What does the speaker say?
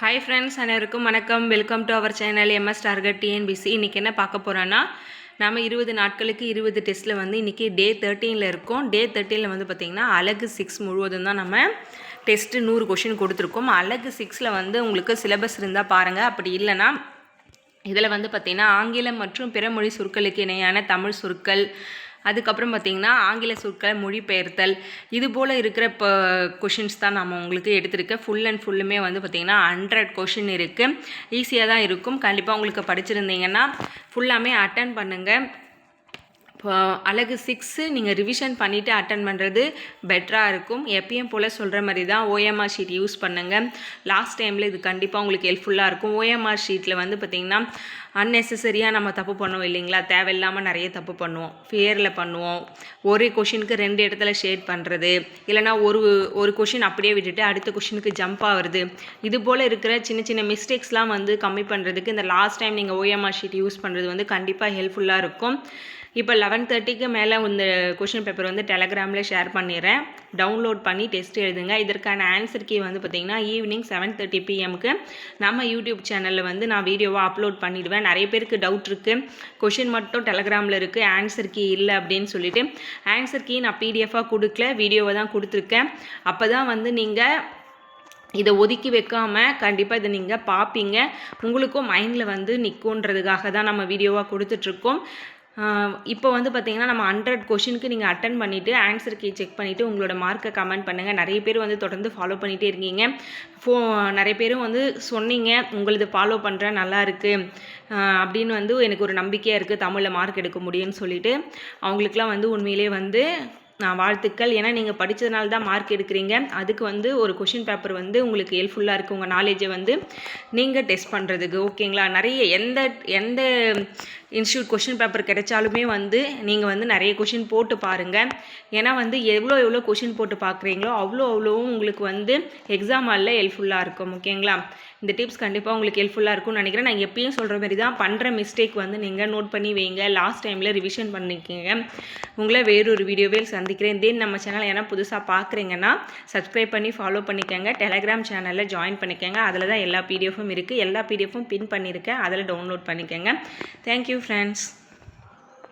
Hi friends அனைவருக்கும் வணக்கம். Welcome to our channel MS target TNPSC இன்றைக்கி என்ன பார்க்க போகிறோன்னா நம்ம இருபது நாட்களுக்கு இருபது டெஸ்ட்டில் வந்து இன்றைக்கி டே தேர்ட்டீனில் இருக்கோம். டே தேர்ட்டீனில் வந்து பார்த்திங்கன்னா அழகு சிக்ஸ் முழுவதும் தான் நம்ம டெஸ்ட்டு நூறு கொஷின் கொடுத்துருக்கோம். அழகு சிக்ஸில் வந்து உங்களுக்கு சிலபஸ் இருந்தால் பாருங்கள் அப்படி இல்லைன்னா இதில் வந்து பார்த்திங்கன்னா ஆங்கிலம் மற்றும் பிறமொழி சொற்களுக்கு இணையான தமிழ் சொற்கள் அதுக்கப்புறம் பார்த்திங்கன்னா ஆங்கில சொற்களை மொழிபெயர்த்தல். இது போல் இருக்கிற இப்போ கொஷின்ஸ் தான் நம்ம உங்களுக்கு எடுத்திருக்கேன் ஃபுல் அண்ட் ஃபுல்லுமே வந்து பார்த்திங்கன்னா ஹண்ட்ரட் கொஷின் இருக்குது ஈஸியாக தான் இருக்கும். கண்டிப்பாக உங்களுக்கு படிச்சிருந்தீங்கன்னா ஃபுல்லாமே அட்டன் பண்ணுங்கள் அழகு சிக்ஸு நீங்கள் ரிவிஷன் பண்ணிவிட்டு அட்டன் பண்ணுறது பெட்டராக இருக்கும். எப்பயும் போல் சொல்கிற மாதிரி தான் ஓஎம்ஆர் ஷீட் யூஸ் பண்ணுங்கள் லாஸ்ட் டைமில் இது கண்டிப்பாக உங்களுக்கு ஹெல்ப்ஃபுல்லாக இருக்கும். ஓஎம்ஆர் ஷீட்டில் வந்து பார்த்திங்கன்னா அன்னெசரியாக நம்ம தப்பு பண்ணுவோம் இல்லைங்களா? தேவையில்லாமல் நிறைய தப்பு பண்ணுவோம். ஃபியரில் பண்ணுவோம். ஒரு கொஷினுக்கு ரெண்டு இடத்துல ஷேட் பண்ணுறது இல்லைனா ஒரு ஒரு கொஷின் அப்படியே விட்டுட்டு அடுத்த கொஷினுக்கு ஜம்ப் ஆகுறது. இது போல் இருக்கிற சின்ன சின்ன மிஸ்டேக்ஸ்லாம் வந்து கம்மி பண்ணுறதுக்கு இந்த லாஸ்ட் டைம் நீங்கள் ஓஎம்ஆர் ஷீட் யூஸ் பண்ணுறது வந்து கண்டிப்பாக ஹெல்ப்ஃபுல்லாக இருக்கும். இப்போ லெவன் தேர்ட்டிக்கு மேலே இந்த கொஷின் பேப்பர் வந்து டெலகிராமில் ஷேர் பண்ணிடுறேன். டவுன்லோட் பண்ணி டெஸ்ட் எழுதுங்க. இதற்கான ஆன்சர் கீ வந்து பார்த்திங்கன்னா ஈவினிங் செவன் தேர்ட்டி பிஎம்க்கு நம்ம யூடியூப் சேனலில் வந்து நான் வீடியோவாக அப்லோட் பண்ணிவிடுவேன் நிறைய பேருக்கு டவுட் இருக்குது கொஷின் மட்டும் டெலகிராமில் இருக்குது ஆன்சர் கீ இல்லை அப்படின்னு சொல்லிட்டு ஆன்சர் கீ நான் பிடிஎஃபாக கொடுக்கல. வீடியோவை தான் கொடுத்துருக்கேன். அப்போ தான் வந்து நீங்கள் இதை ஒதுக்கி வைக்காமல் கண்டிப்பாக இதை நீங்கள் பார்ப்பீங்க. உங்களுக்கும் மைண்டில் வந்து நிற்குன்றதுக்காக தான் நம்ம வீடியோவாக கொடுத்துட்ருக்கோம் இப்போ வந்து பார்த்தீங்கன்னா நம்ம ஹண்ட்ரட் கொஷினுக்கு நீங்கள் அட்டன் பண்ணிவிட்டு ஆன்சர் கீ செக் பண்ணிவிட்டு உங்களோட மார்க்கை கமெண்ட் பண்ணுங்கள் நிறைய பேர் வந்து தொடர்ந்து ஃபாலோ பண்ணிகிட்டே இருக்கீங்க. ஃபோ நிறைய பேரும் வந்து சொன்னீங்க உங்களது ஃபாலோ பண்ணுறேன் நல்லா இருக்குது அப்படின்னு வந்து எனக்கு ஒரு நம்பிக்கையாக இருக்குது தமிழில் மார்க் எடுக்க முடியும்னு சொல்லிட்டு. அவங்களுக்குலாம் வந்து உண்மையிலே வந்து நான் வாழ்த்துக்கள். ஏன்னா நீங்கள் படித்ததுனால தான் மார்க் எடுக்கிறீங்க. அதுக்கு வந்து ஒரு கொஷின் பேப்பர் வந்து உங்களுக்கு ஹெல்ப்ஃபுல்லாக இருக்குது உங்கள் நாலேஜை வந்து நீங்கள் டெஸ்ட் பண்ணுறதுக்கு ஓகேங்களா நிறைய எந்த எந்த இன்ஸ்டியூட் கொஷின் பேப்பர் கிடைச்சாலுமே வந்து நீங்கள் வந்து நிறைய கொஷின் போட்டு பாருங்கள் ஏன்னா வந்து எவ்வளோ எவ்வளோ கொஷின் போட்டு பார்க்குறீங்களோ அவ்வளோ அவ்வளோவும் உங்களுக்கு வந்து எக்ஸாம் ஹாலில் ஹெல்ப்ஃபுல்லாக இருக்கும். ஓகேங்களா இந்த டிப்ஸ் கண்டிப்பாக உங்களுக்கு ஹெல்ப்ஃபுல்லாக இருக்கும்னு நினைக்கிறேன். நான் எப்பயும் சொல்கிற மாதிரி தான் பண்ணுற மிஸ்டேக் வந்து நீங்கள் நோட் பண்ணி வைங்க. லாஸ்ட் டைமில் ரிவிஷன் பண்ணிக்கோங்க. உங்களை வேறொரு வீடியோவே சந்திக்கிறேன். தென் நம்ம சேனல் ஏன்னா புதுசாக பார்க்குறீங்கன்னா சப்ஸ்கிரைப் பண்ணி ஃபாலோ பண்ணிக்கோங்க. டெலகிராம் சேனலில் ஜாயின் பண்ணிக்கோங்க. அதில் தான் எல்லா பிடிஎஃபும் இருக்குது எல்லா பிடிஎஃபும் பின் பண்ணியிருக்கேன் அதில் டவுன்லோட் பண்ணிக்கோங்க. Thank you friends